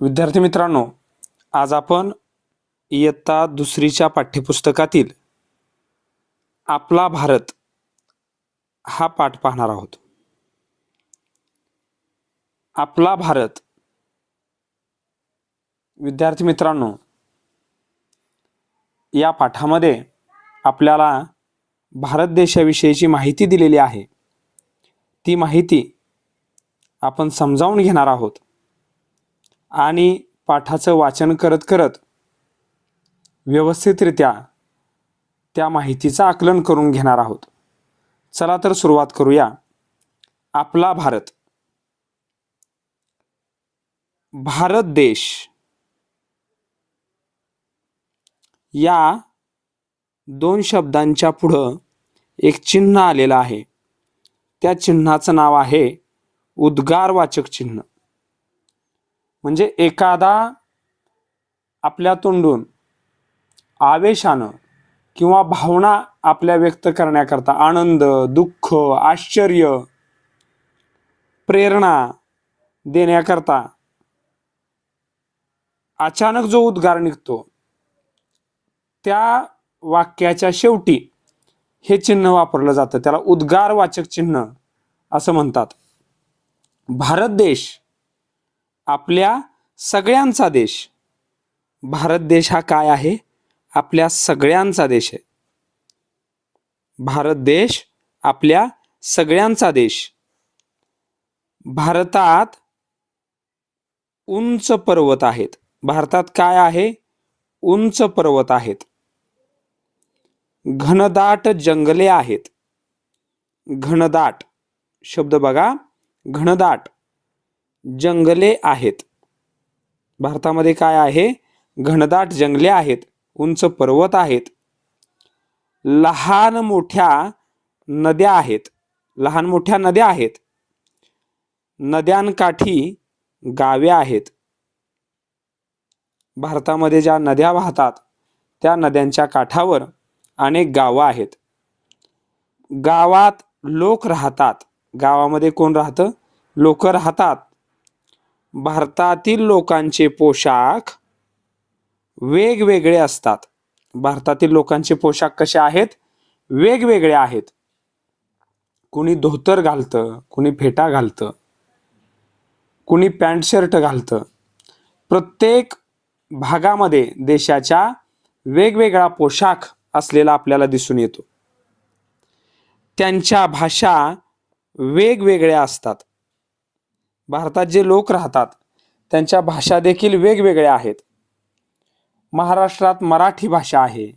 विद्यार्थी मित्रांनो आज आपण इयत्ता दुसरीच्या पाठ्यपुस्तकातील आपला भारत हा पाठ पाहणार आहोत. आपला भारत. विद्यार्थी मित्रांनो या पाठामध्ये आपल्याला भारत देशाविषयीची माहिती दिलेली आहे. ती माहिती आपण समजावून घेणार आहोत. आणि पाठाचं वाचन करत करत व्यवस्थितरित्या त्या माहितीचं आकलन करून घेणार आहोत. चला तर सुरुवात करूया. आपला भारत. भारत देश. या दोन शब्दांच्या पुढं एक चिन्ह आलेलं आहे. त्या चिन्हाचं नाव आहे उद्गारवाचक चिन्ह. म्हणजे एखादा आपल्या तोंडून आवेशानं किंवा भावना आपल्या व्यक्त करण्याकरता आनंद दुःख आश्चर्य प्रेरणा देण्याकरता अचानक जो उद्गार निघतो त्या वाक्याच्या शेवटी हे चिन्ह वापरलं जातं. त्याला उद्गारवाचक चिन्ह असं म्हणतात. भारत देश आपल्या सगळ्यांचा देश. भारत देश हा काय आहे? आपल्या सगळ्यांचा देश आहे. भारत देश आपल्या सगळ्यांचा देश. भारतात उंच पर्वत आहेत. भारतात काय आहे? उंच पर्वत आहेत. घनदाट जंगले आहेत. घनदाट शब्द बघा. घनदाट. जंगले आहेत. भारतामध्ये काय आहे? घनदाट जंगले आहेत. उंच पर्वत आहेत. लहान मोठ्या नद्या आहेत. लहान मोठ्या नद्या आहेत. नद्यांकाठी गावे आहेत. भारतामध्ये ज्या नद्या वाहतात त्या नद्यांच्या काठावर अनेक गावं आहेत. गावात लोक राहतात. गावामध्ये कोण राहतं? लोक राहतात. भारतातील लोकांचे पोशाख वेगवेगळे असतात. भारतातील लोकांचे पोशाख कसे आहेत? वेगवेगळे आहेत. कुणी धोतर घालतं कुणी फेटा घालतं कुणी पॅन्ट शर्ट घालतं. प्रत्येक भागामध्ये देशाच्या वेगवेगळा पोशाख असलेला आपल्याला दिसून येतो. त्यांच्या भाषा वेगवेगळ्या असतात. भारतात जे लोक राहतात त्यांच्या भाषा देखील वेगवेगळ्या आहेत. महाराष्ट्रात मराठी भाषा आहे.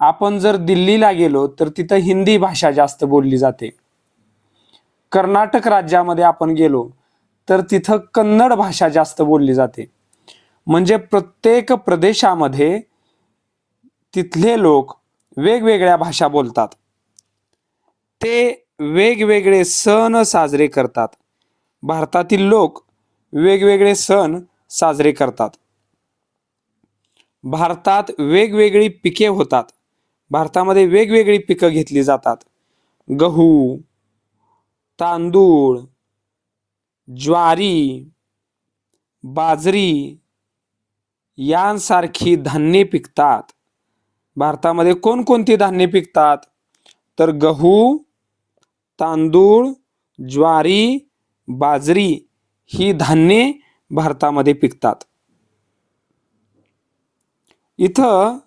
आपण जर दिल्लीला गेलो तर तिथं हिंदी भाषा जास्त बोलली जाते. कर्नाटक राज्यामध्ये आपण गेलो तर तिथं कन्नड भाषा जास्त बोलली जाते. म्हणजे प्रत्येक प्रदेशामध्ये तिथले लोक वेगवेगळ्या भाषा बोलतात. ते वेगवेगळे सण साजरे करतात. भारतातील लोक वेगवेगळे सण साजरे करतात. भारतात वेगवेगळी पिके होतात. भारतामध्ये वेगवेगळी पिकं घेतली जातात. गहू तांदूळ ज्वारी बाजरी यांसारखी धान्ये पिकतात. भारतामध्ये कोणकोणती धान्ये पिकतात? तर गहू तांदूळ ज्वारी बाजरी ही धान्ये भारतामध्ये पिकतात. इथं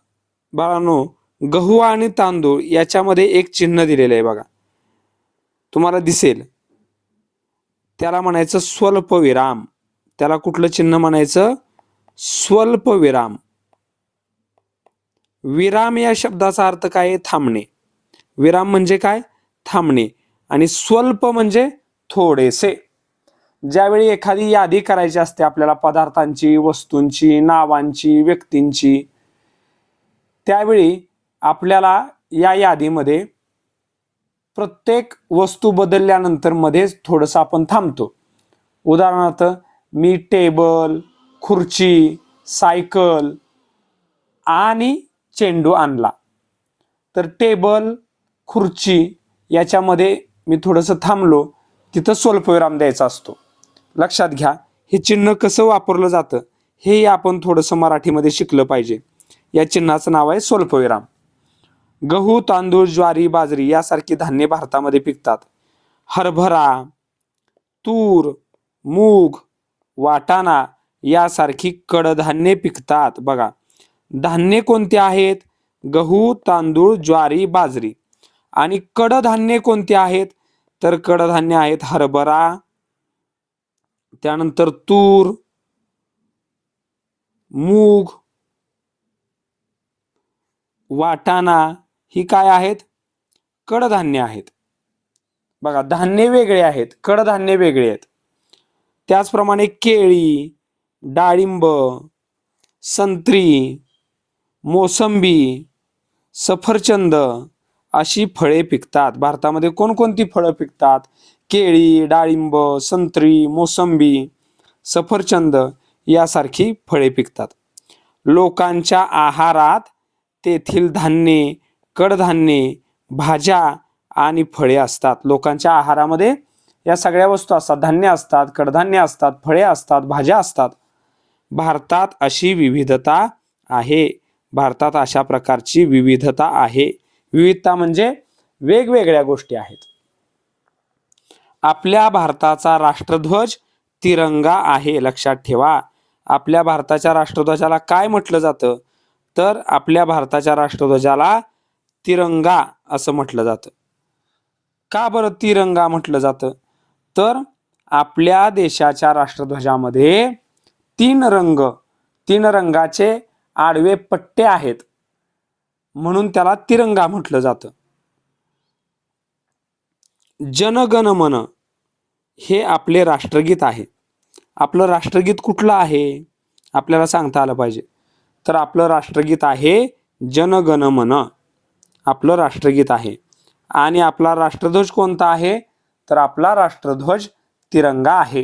बाळांनो गहू आणि तांदूळ याच्यामध्ये एक चिन्ह दिलेलं आहे बघा. तुम्हाला दिसेल. त्याला म्हणायचं स्वल्प विराम त्याला कुठलं चिन्ह म्हणायचं? स्वल्प विराम विराम या शब्दाचा अर्थ काय थांबणे. विराम म्हणजे काय? थांबणे. आणि स्वल्प म्हणजे थोडेसे. ज्यावेळी एखादी यादी करायची असते आपल्याला पदार्थांची वस्तूंची नावांची व्यक्तींची त्यावेळी आपल्याला या यादीमध्ये प्रत्येक वस्तू बदलल्यानंतर मध्येच थोडंसं आपण थांबतो. उदाहरणार्थ मी टेबल खुर्ची सायकल आणि चेंडू आणला. तर टेबल खुर्ची याच्यामध्ये मी थोडंसं थांबलो. तिथं स्वल्पविराम द्यायचा असतो. लक्षात घ्या हे चिन्ह कसं वापरलं जातं हेही आपण थोडंसं मराठीमध्ये शिकलं पाहिजे. या चिन्हाचं नाव आहे स्वल्पविराम गहू तांदूळ ज्वारी बाजरी यासारखी धान्य भारतामध्ये पिकतात. हरभरा तूर मूग वाटाणा यासारखी कडधान्ये पिकतात. बघा धान्य कोणते आहेत? गहू तांदूळ ज्वारी बाजरी. आणि कडधान्ये कोणती आहेत? तर कडधान्य आहेत हरभरा त्यानंतर तूर मूग वाटाणा ही काय आहेत? कडधान्य आहेत. बघा धान्य वेगळे आहेत कडधान्य वेगळे आहेत. त्याचप्रमाणे केळी डाळिंब संत्री मोसंबी सफरचंद अशी फळे पिकतात. भारतामध्ये कोणकोणती फळं पिकतात? केळी डाळिंब संत्री मोसंबी सफरचंद यासारखी फळे पिकतात. लोकांच्या आहारात तेथील धान्ये कडधान्ये भाज्या आणि फळे असतात. लोकांच्या आहारामध्ये या सगळ्या वस्तू असतात. धान्य असतात कडधान्य असतात फळे असतात भाज्या असतात. भारतात अशी विविधता आहे. भारतात अशा प्रकारची विविधता आहे. विविधता म्हणजे वेगवेगळ्या गोष्टी आहेत. आपल्या भारताचा राष्ट्रध्वज तिरंगा आहे लक्षात ठेवा. आपल्या भारताच्या राष्ट्रध्वजाला काय म्हटलं जातं? तर आपल्या भारताच्या राष्ट्रध्वजाला तिरंगा असं म्हटलं जातं. का बरं तिरंगा म्हटलं जातं? तर आपल्या देशाच्या राष्ट्रध्वजामध्ये तीन रंग तीन रंगाचे आडवे पट्टे आहेत. म्हणून त्याला तिरंगा म्हटलं जातं. जनगण मन हे आपले राष्ट्रगीत आहे. आपलं राष्ट्रगीत कुठलं आहे? आपल्याला सांगता आलं पाहिजे. तर आपलं राष्ट्रगीत आहे जनगण मन आपलं राष्ट्रगीत आहे. आणि आपला राष्ट्रध्वज कोणता आहे? तर आपला राष्ट्रध्वज तिरंगा आहे.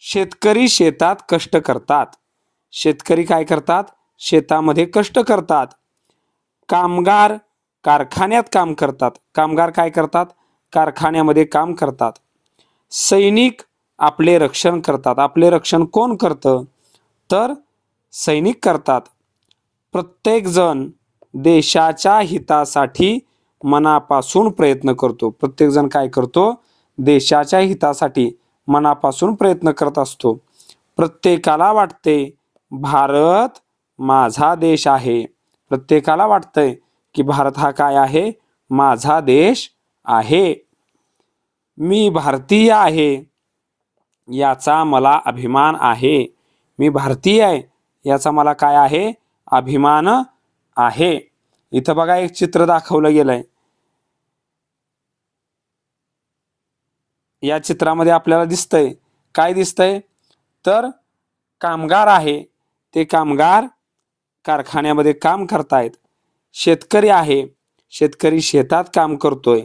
शेतकरी शेतात कष्ट करतात. शेतकरी काय करतात? शेतामध्ये कष्ट करतात. कामगार कारखान्यात काम करतात. कामगार काय करतात? कारखान्यामध्ये काम करतात. सैनिक आपले रक्षण करतात. आपले रक्षण कोण करतं? तर सैनिक करतात. प्रत्येकजण देशाच्या हितासाठी मनापासून प्रयत्न करतो. प्रत्येकजण काय करतो? देशाच्या हितासाठी मनापासून प्रयत्न करत असतो. प्रत्येकाला वाटते भारत माझा देश आहे. प्रत्येकाला वाटतंय की भारत हा काय आहे? माझा देश आहे. मी भारतीय आहे याचा मला अभिमान आहे. मी भारतीय आहे याचा मला काय आहे? अभिमान आहे. इथं बघा एक चित्र दाखवलं गेलंय. या चित्रामध्ये आपल्याला दिसतंय. काय दिसतंय? तर कामगार आहे. ते कामगार कारखान्यामध्ये काम करतायत. शेतकरी आहे. शेतकरी शेतात काम करतोय.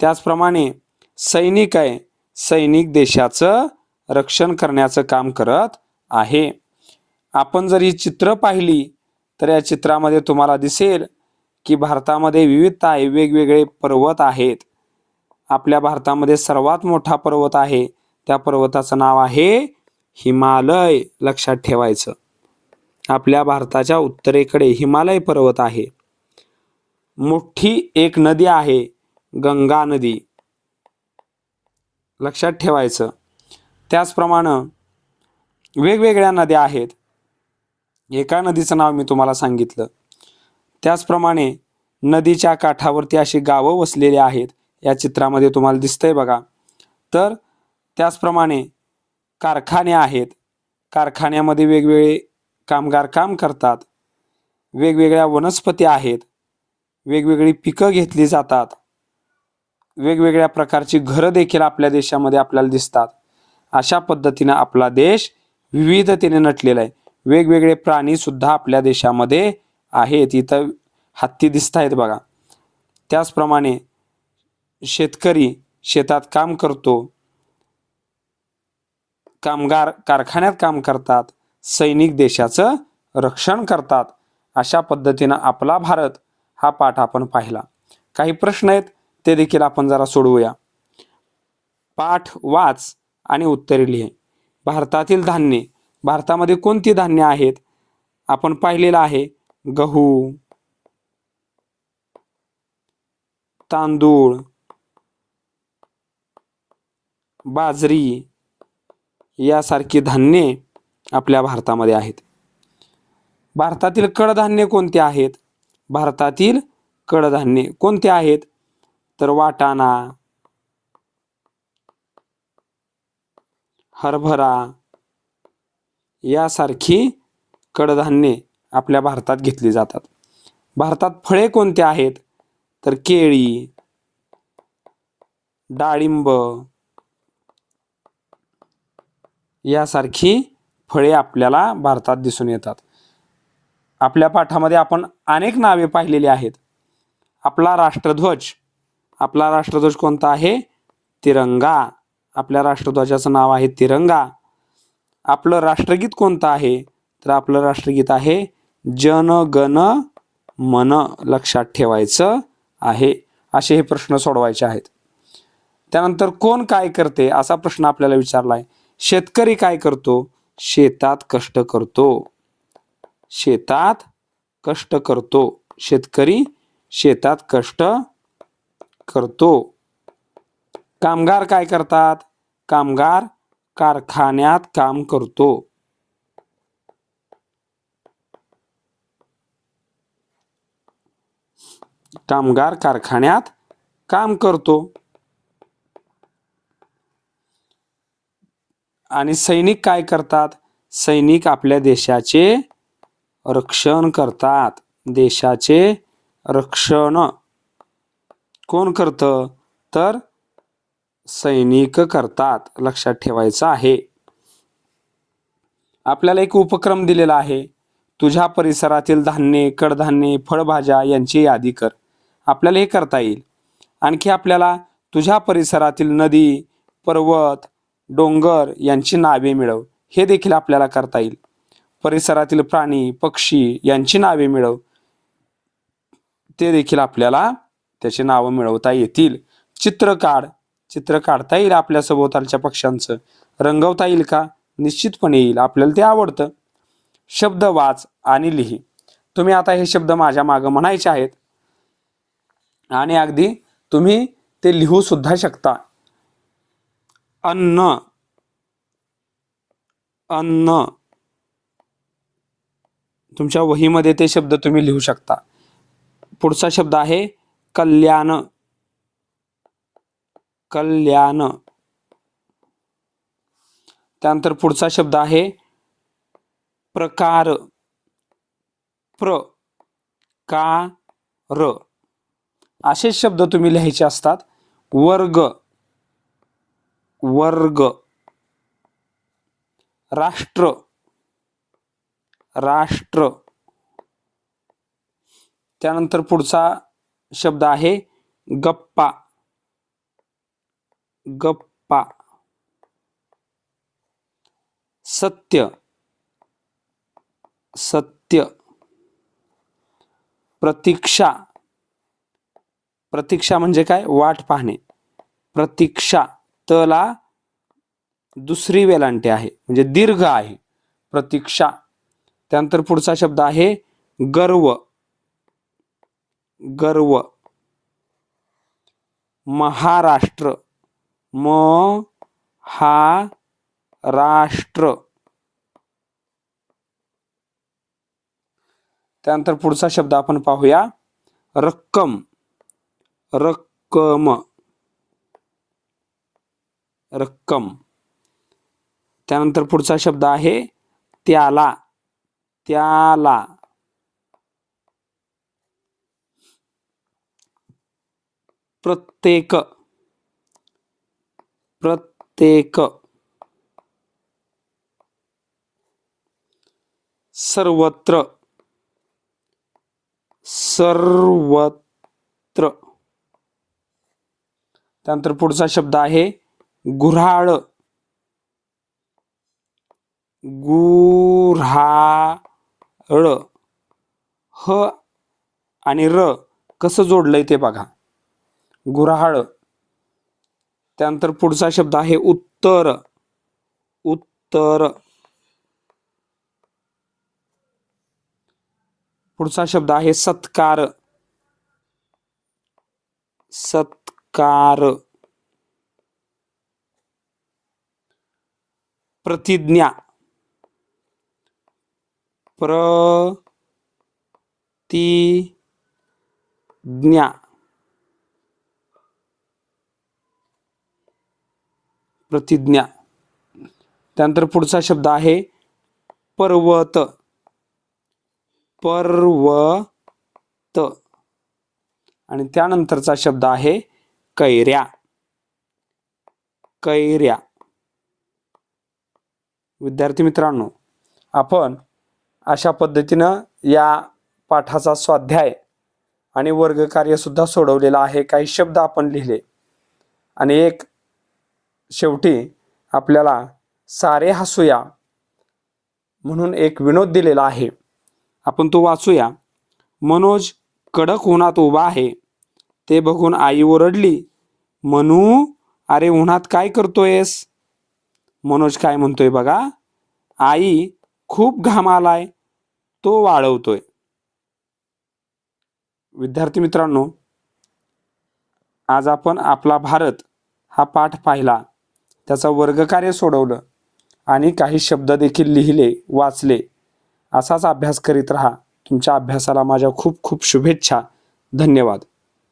त्याचप्रमाणे सैनिक आहे सैनिक देशाचं रक्षण करण्याचं काम करत आहे. आपण जर ही चित्र पाहिली तर या चित्रामध्ये तुम्हाला दिसेल की भारतामध्ये विविधता आहे वेगवेगळे पर्वत आहेत. आपल्या भारतामध्ये सर्वात मोठा पर्वत आहे त्या पर्वताचं नाव आहे हिमालय लक्षात ठेवायचं. आपल्या भारताच्या उत्तरेकडे हिमालय पर्वत आहे. मोठी एक नदी आहे गंगा नदी. लक्षात ठेवायचं. त्याचप्रमाणे वेगवेगळ्या नद्या आहेत. एका नदीचं नाव मी तुम्हाला सांगितलं. त्याचप्रमाणे नदीच्या काठावरती अशी गावं वसलेली आहेत या चित्रामध्ये तुम्हाला दिसतंय बघा. तर त्याचप्रमाणे कारखाने आहेत. कारखान्यामध्ये वेगवेगळे कामगार काम करतात. वेगवेगळ्या वनस्पती आहेत. वेगवेगळी पिकं घेतली जातात. वेगवेगळ्या प्रकारची घरं देखील आपल्या देशामध्ये आपल्याला दिसतात. अशा पद्धतीनं आपला देश विविधतेने नटलेला आहे. वेगवेगळे प्राणी सुद्धा आपल्या देशामध्ये आहेत. इथं हत्ती दिसत आहेत बघा. त्याचप्रमाणे शेतकरी शेतात काम करतो. कामगार कारखान्यात काम करतात. सैनिक देशाचं रक्षण करतात. अशा पद्धतीनं आपला भारत हा पाठ आपण पाहिला. काही प्रश्न आहेत? ते देखील आपण जरा सोडवूया. पाठ वाच आणि उत्तरे लिहे. भारतातील धान्ये भारतामध्ये कोणती धान्य आहेत? आपण पाहिलेलं आहे गहू तांदूळ बाजरी यासारखी धान्ये आपल्या भारतामध्ये आहेत. भारतातील कडधान्य कोणते आहेत? भारतातील कडधान्ये कोणते आहेत? तर वाटाणा हरभरा यासारखी कडधान्ये आपल्या भारतात घेतली जातात. भारतात फळे कोणते आहेत? तर केळी डाळिंब यासारखी फळे आपल्याला भारतात दिसून येतात. आपल्या पाठामध्ये आपण अनेक नावे पाहिलेली आहेत. आपला राष्ट्रध्वज आपला राष्ट्रध्वज कोणता आहे? तिरंगा. आपल्या राष्ट्रध्वजाचं नाव आहे तिरंगा. आपलं राष्ट्रगीत कोणतं आहे? तर आपलं राष्ट्रगीत आहे जन गण मन लक्षात ठेवायचं आहे. असे हे प्रश्न सोडवायचे आहेत. त्यानंतर कोण काय करते असा प्रश्न आपल्याला विचारलाय. शेतकरी काय करतो? शेतात कष्ट करतो. शेतात कष्ट करतो. शेतकरी शेतात कष्ट करतो. कामगार काय करतात? कामगार कारखान्यात काम करतो. कामगार कारखान्यात काम करतो. आणि सैनिक काय करतात? सैनिक आपल्या देशाचे रक्षण करतात. देशाचे रक्षण कोण करतं? तर सैनिक करतात. लक्षात ठेवायचं आहे. आपल्याला एक उपक्रम दिलेला आहे. तुझ्या परिसरातील धान्य कडधान्ये फळभाज्या यांची यादी कर. आपल्याला हे करता येईल. आणखी आपल्याला तुझ्या परिसरातील नदी पर्वत डोंगर यांची नावे मिळव. हे देखील आपल्याला करता येईल. परिसरातील प्राणी पक्षी यांची नावे मिळव. ते देखील आपल्याला त्याची नावं मिळवता येतील. चित्र काढ. चित्र काढता येईल आपल्या सभोवतालच्या पक्ष्यांचं. रंगवता येईल का? निश्चितपणे येईल. आपल्याला ते आवडतं. शब्द वाच आणि लिही. तुम्ही आता हे शब्द माझ्या मागं म्हणायचे आहेत. आणि अगदी तुम्ही ते लिहू सुद्धा शकता. अन्न. अन्न. तुमच्या वहीमध्ये ते शब्द तुम्ही लिहू शकता. पुढचा शब्द आहे कल्याण कल्याण. त्यानंतर पुढचा शब्द आहे प्रकार प्र का र असे शब्द तुम्ही लिहायचे असतात. वर्ग वर्ग. राष्ट्र राष्ट्र. त्यानंतर पुढचा शब्द आहे गप्पा. गप्पा. सत्य. सत्य. प्रतीक्षा. प्रतीक्षा म्हणजे काय? वाट पाहणे. प्रतीक्षा. तला दुसरी वेलांटी आहे. म्हणजे दीर्घ आहे. प्रतीक्षा. त्यानंतर पुढचा शब्द आहे गर्व. गर्व. महाराष्ट्र. म हा राष्ट्र त्यानंतर पुढचा शब्द आपण पाहूया. रक्कम. रक्कम. रक्कम. त्यानंतर पुढचा शब्द आहे त्याला. त्याला. प्रत्येक. प्रत्येक. सर्वत्र. सर्वत्र. त्यानंतर पुढचा शब्द आहे गुऱ्हाळ. गुऱ्हाळ. ह आणि र कसं जोडलंय ते बघा. गुऱ्हाळ त्यानंतर पुढचा शब्द आहे उत्तर. उत्तर. पुढचा शब्द आहे सत्कार. सत्कार. प्रतिज्ञा. प्र तीज्ञा प्रतिज्ञा. त्यानंतर पुढचा शब्द आहे पर्वत. पर्वत. आणि त्यानंतरचा शब्द आहे कैऱ्या. कैऱ्या. विद्यार्थी मित्रांनो आपण अशा पद्धतीनं या पाठाचा स्वाध्याय आणि वर्गकार्यसुद्धा सोडवलेला आहे. काही शब्द आपण लिहिले. आणि एक शेवटी आपल्याला सारे हसूया म्हणून एक विनोद दिलेला आहे. आपण तो वाचूया. मनोज कडक उन्हात उभा आहे. ते बघून आई ओरडली मनू अरे उन्हात काय करतोयस? मनोज काय म्हणतोय बघा आई खूप घाम आलाय तो वाळवतोय. विद्यार्थी मित्रांनो आज आपण आपला भारत हा पाठ पाहिला. त्याचा वर्गकार्य सोडवलं आणि काही शब्द देखील लिहिले वाचले. असाच अभ्यास करीत राहा. तुमच्या अभ्यासाला माझ्या खूप खूप शुभेच्छा. धन्यवाद.